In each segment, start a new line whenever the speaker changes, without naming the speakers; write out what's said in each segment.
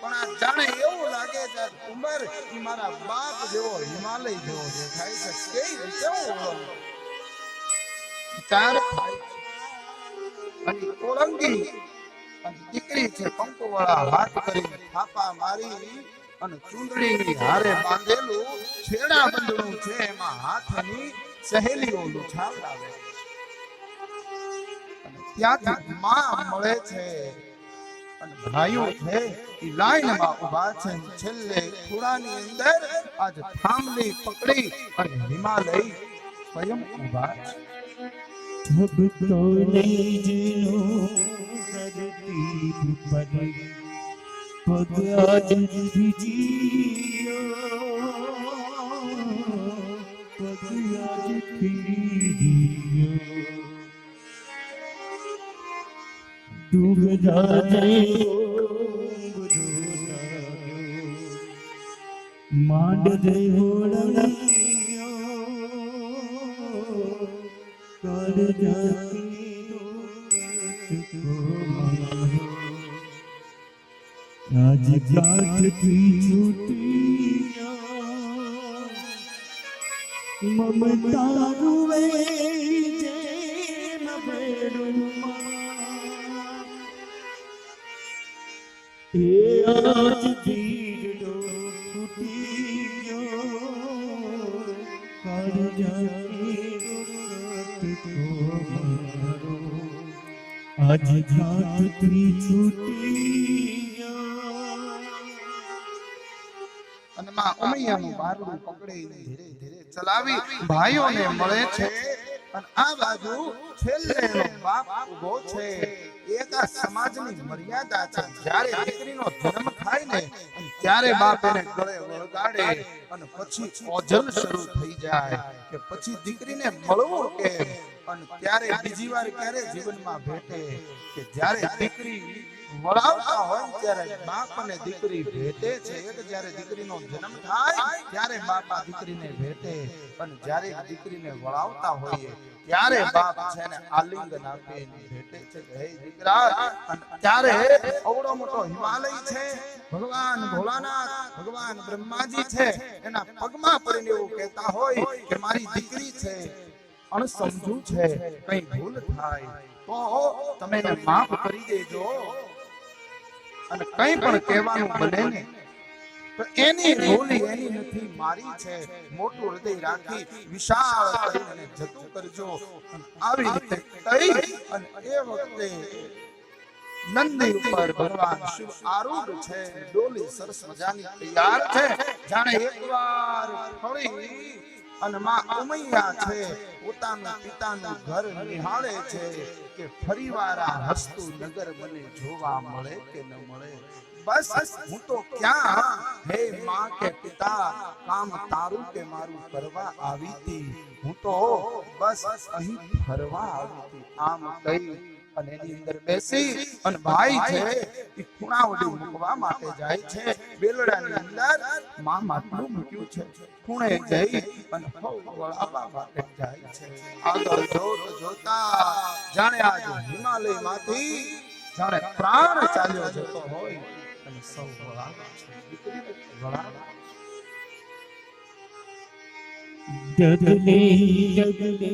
પણ આ જાણે એવું લાગે છે આ મારા બાપ જેવો હિમાલય જેવો દેખાય છે કેવી? ચાર અને અને દીકરી છે કંકુ વાળા હાથ કરી થાપા મારી અને ચૂંદડીની હારે બાંધેલું છેડા બંધણું છે, એમાં હાથની સહેલીઓ લુછાવડાવે. ત્યાંથી માં મળે છે અને ભાઈઓ છે એ લાઈનમાં ઊભા છે. છેલ્લે ખૂણાની અંદર આજ થાંભલી પકડી અને હિમાલય સ્વયં ઊભા છે.
જબ તો નહીં જીનો ધરતી પર પગ આજ ભીજીયો પગ આજ ભીજીયો ડૂબ
आज काट की छुटिया ममता रुवे आज दी એક આ સમાજની મર્યાદા છે. જ્યારે દીકરીનો જન્મ થાય ને, ત્યારે બાપ એને ગળે વળગાડે અને પછી ઓજલ શરૂ થઈ જાય કે પછી દીકરીને મળવું કે અને ત્યારે બીજી વાર ક્યારે જીવનમાં ભેટે કે જ્યારે દીકરી વળાવતા હોય ત્યારે બાપ અને દીકરી ભેટે છે. એક જ્યારે દીકરીનો જન્મ થાય ત્યારે બાપ દીકરીને ભેટે. પણ જ્યારે દીકરીને વળાવતા હોઈએ ત્યારે બાપ છે ને આલિંગન આપે ભેટે છે. હે દીકરા. અને ત્યારે અવડો મોટો હિમાલય છે. ભગવાન ભોળાનાથ ભગવાન બ્રહ્માજી છે. એના પગમાં પડીને એવું કહેતા હોય કે મારી દીકરી છે. અણસમજુ છે કઈ ભૂલ થાય તો તમે એને માફ કરી દેજો. અને કઈ પણ કહેવાનું બને ને તો એની ભૂલ એની નથી મારી છે. મોટું હૃદય રાખી વિશાળ કરીને જતું કરજો. આવી રીતે કહી અને એ વખતે નંદી ઉપર ભગવાન શિવ આરૂઢ છે ડોલી સરસ મજાની તૈયાર છે. જાણે એકવાર ફરી અને માં ઉમૈયા છે, પોતાના પિતાનું ઘર નિહાળે છે કે ફરીવાર આ હસતું નગર મને જોવા મળે કે ન મળે? બસ, હું તો ક્યાં? હે માં કે પિતા, કામ તારું કે મારું કરવા આવી હતી હું તો, બસ, અહીં ફરવા આવી આમ કહી અને એની અંદર બેસી અને ભાઈ છે, એ ખૂણાવડી મૂકવા માટે જાય છે. બેલડાની અંદરમાં માટલું મૂક્યું છે. ખૂણે જઈ અને હવ માટે જાય છે. આગળ જોત જોતા જાણે આજ હિમાલયમાંથી જાણે પ્રાણ ચાલ્યો જતો હોય અને સૌ વળાવે છે. દીકરીને જગલે
જગલે જગલે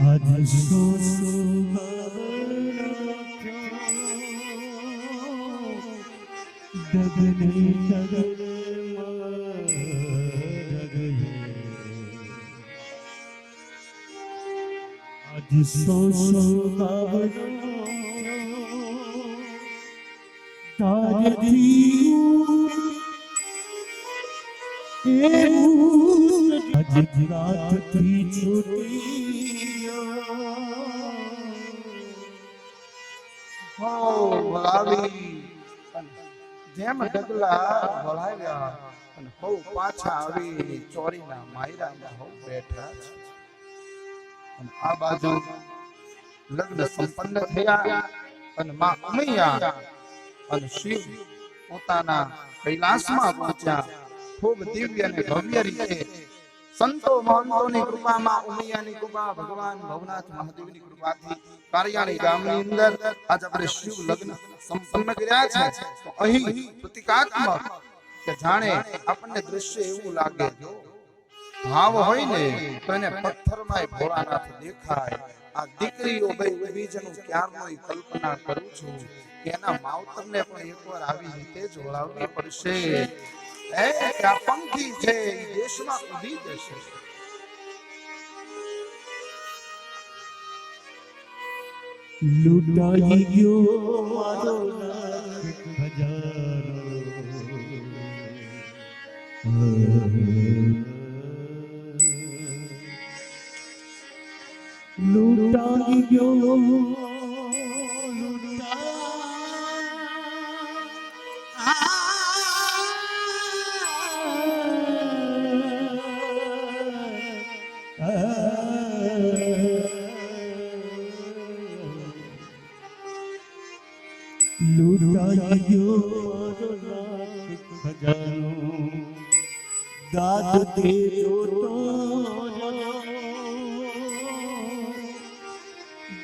આજ સો જગલે જગલે આજ સો સો તારથી આજ રાતથી છૂટી
વળાવી અને જેમ ડગલા વળાવ્યા અને હો પાછા આવી ચોરીના માયરામાં હો બેઠા છે. અને આ બાજુ લગ્ન સંપન્ન થયા અને માં ઉમૈયા અને શિવ પોતાના કૈલાસમાં પહોંચ્યા. ખૂબ દિવ્ય અને ભવ્ય રીતે. સંતો મહંતોની કૃપામાં ઉમૈયાની કૃપા ભગવાન ભવનાથ મહાદેવની કૃપાથી કારિયાણી ગામની અંદર આજ આપણે શિવ લગ્ન સંપન્ન કર્યા છે. તો અહીં પ્રતિકાત્મક કે જાણે આપણને દ્રશ્ય એવું લાગે, જો ભાવ હોય ને, તો એને પથ્થરમાં ભોળાનાથ દેખાય. આ દીકરીઓ ભાઈ વિભીજનું ક્યારનો કલ્પના કરું છું એના માવતરને પણ એકવાર આવી રીતે જોડાવવી પડશે. એ, આ પંખી છે દેશમાં ઊભી જશે
લૂંટાઈ ગયો મારો લાખ ખજાનો લૂંટાઈ ગયો લૂંટાઈ ખજાનો દાદ દેજો તો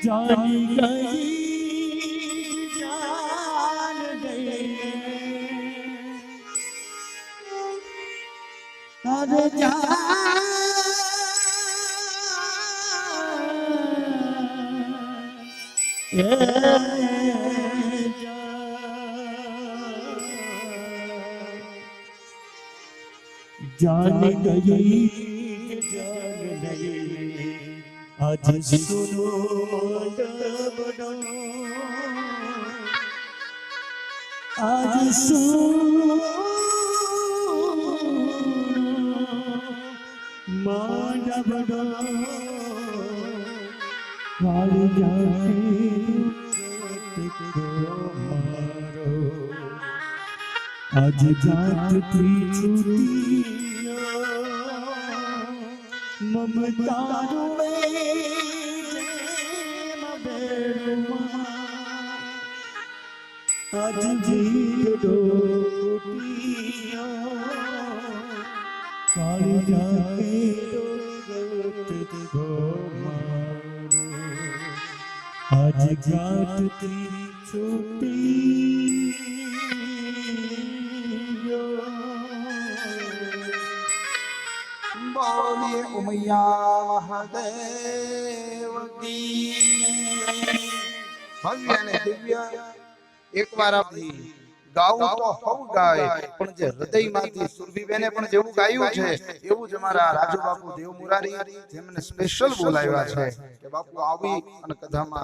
જાની ગઈ જાન ગઈ અરે જાન. ગઈ જાન ગઈ આજ સુનો ડબડો આજ સુનો માં ડબડો વાળી જાતી મારો આજ જાતથી છૂટી મમતા રૂવે જેમ બેડમાં
બોલીએ ઉમૈયા મહાદેવ ભવ્ય અને દિવ્ય એકવાર આપી ગાવું તો હવ ગાય પણ જે હૃદયમાંથી સુરભીબેને પણ જેવું ગાયું છે, એવું જ અમારા રાજુ બાપુ દેવ મુરારી જેમને સ્પેશિયલ બોલાવ્યા છે કે બાપુ, આવી અને કથામાં